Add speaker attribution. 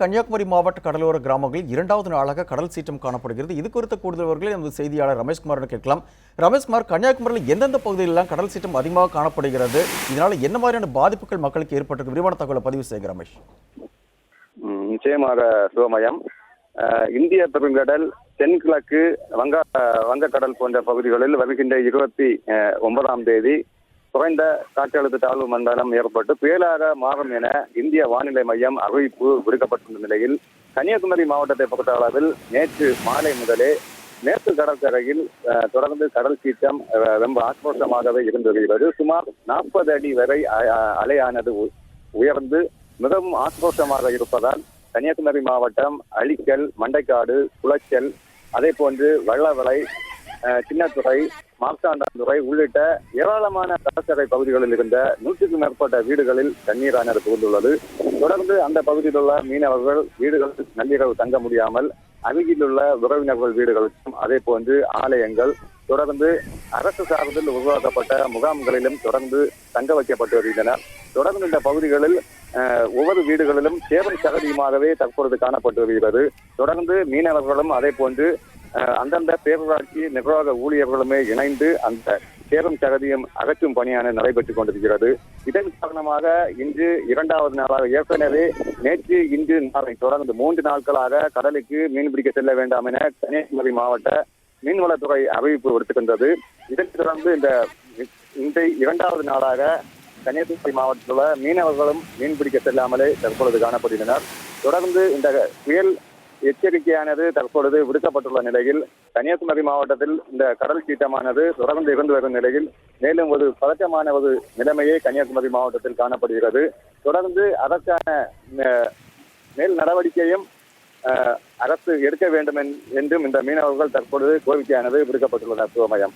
Speaker 1: கன்னியாகுமரி மாவட்ட கடலோர கிராமங்களில் இரண்டாவது நாளாக கடல் சீற்றம் காணப்படுகிறது. இது குறித்த கூடுதல்வர்களை நமது செய்தியாளர் ரமேஷ்குமார் கேட்கலாம். ரமேஷ்குமார் கன்னியாகுமரியில் எந்தெந்த பகுதியிலெல்லாம் கடல் சீற்றம் அதிகமாக காணப்படுகிறது? இதனால என்ன மாதிரியான பாதிப்புகள் மக்களுக்கு ஏற்பட்டிருக்கு? விரிவான தகவலை பதிவு செய்யுங்க ரமேஷ்.
Speaker 2: நிச்சயமாக சிவமயம். இந்திய பெருங்கடல் தென்கிழக்கு வங்க வங்கக்கடல் போன்ற பகுதிகளில் வருகின்ற இருபத்தி ஒன்பதாம் தேதி குறைந்த காற்றழுத்த தாழ்வு மண்டலம் ஏற்பட்டு புயலாக மாறும் என இந்திய வானிலை மையம் அறிவிப்பு விடுக்கப்பட்டுள்ள நிலையில் கன்னியாகுமரி மாவட்டத்தை பொறுத்த அளவில் நேற்று மாலை முதலே மேற்கு கடற்கரையில் தொடர்ந்து கடல் சீற்றம் ரொம்ப ஆக்ரோஷமாகவே இருந்து வருகிறது. சுமார் நாற்பது அடி வரை அ- அலையானது உ- உயர்ந்து மிகவும் ஆக்ரோஷமாக இருப்பதால் கன்னியாகுமரி மாவட்டம் அழிக்கல் மண்டைக்காடு குளச்சல் அதே போன்று வள்ளவளை சின்னத்துறை மார்த்தாண்டாந்துறை உள்ளிட்ட ஏராளமான கடற்கரை பகுதிகளில் இருந்த நூற்றுக்கும் மேற்பட்ட வீடுகளில் தண்ணீரானது புகுந்துள்ளது. தொடர்ந்து அந்த பகுதியில் உள்ள மீனவர்கள் வீடுகளில் நள்ளிரவு தங்க முடியாமல் அருகிலுள்ள உறவினர்கள் வீடுகளுக்கும் அதே போன்று ஆலயங்கள் தொடர்ந்து அரசு சார்பில் உருவாக்கப்பட்ட முகாம்களிலும் தொடர்ந்து தங்க வைக்கப்பட்டு வருகின்றனர் தொடர்ந்து இந்த பகுதிகளில் அஹ், ஒவ்வொரு வீடுகளிலும் சேவை சகதியுமாகவே தற்பொழுது காணப்பட்டு வருகிறது. தொடர்ந்து மீனவர்களும் அதே போன்று அந்தந்த பேரூராட்சி நிர்வாக ஊழியர்களுமே இணைந்து அந்த சேரும் சகதியும் அகற்றும் பணியான நடைபெற்றுக் கொண்டிருக்கிறது. இதன் காரணமாக இன்று இரண்டாவது நாளாக ஏற்கனவே நேற்று இன்று நாளை தொடர்ந்து மூன்று நாட்களாக கடலுக்கு மீன்பிடிக்க செல்ல வேண்டாம் என கன்னியாகுமரி மாவட்ட மீன்வளத்துறை அறிவிப்பு விடுத்திருந்தது இதன் தொடர்ந்து இந்த இந்த இரண்டாவது நாளாக கன்னியாகுமரி மாவட்டத்தில் மீனவர்களும் மீன்பிடிக்க செல்லாமலே தற்பொழுது காணப்படுகின்றனர். தொடர்ந்து இந்த புயல் எச்சரிக்கையானது தற்பொழுது விடுக்கப்பட்டுள்ள நிலையில் கன்னியாகுமரி மாவட்டத்தில் இந்த கடல் சீட்டமானது தொடர்ந்து இருந்து வரும் நிலையில் மேலும் ஒரு பதற்றமான ஒரு நிலைமையே கன்னியாகுமரி மாவட்டத்தில் காணப்படுகிறது. தொடர்ந்து அதற்கான மேல் நடவடிக்கையும் அரசு எடுக்க வேண்டும் என்றும் இந்த மீனவர்கள் தற்பொழுது கோரிக்கையானது விடுக்கப்பட்டுள்ளனர் சிவமயம்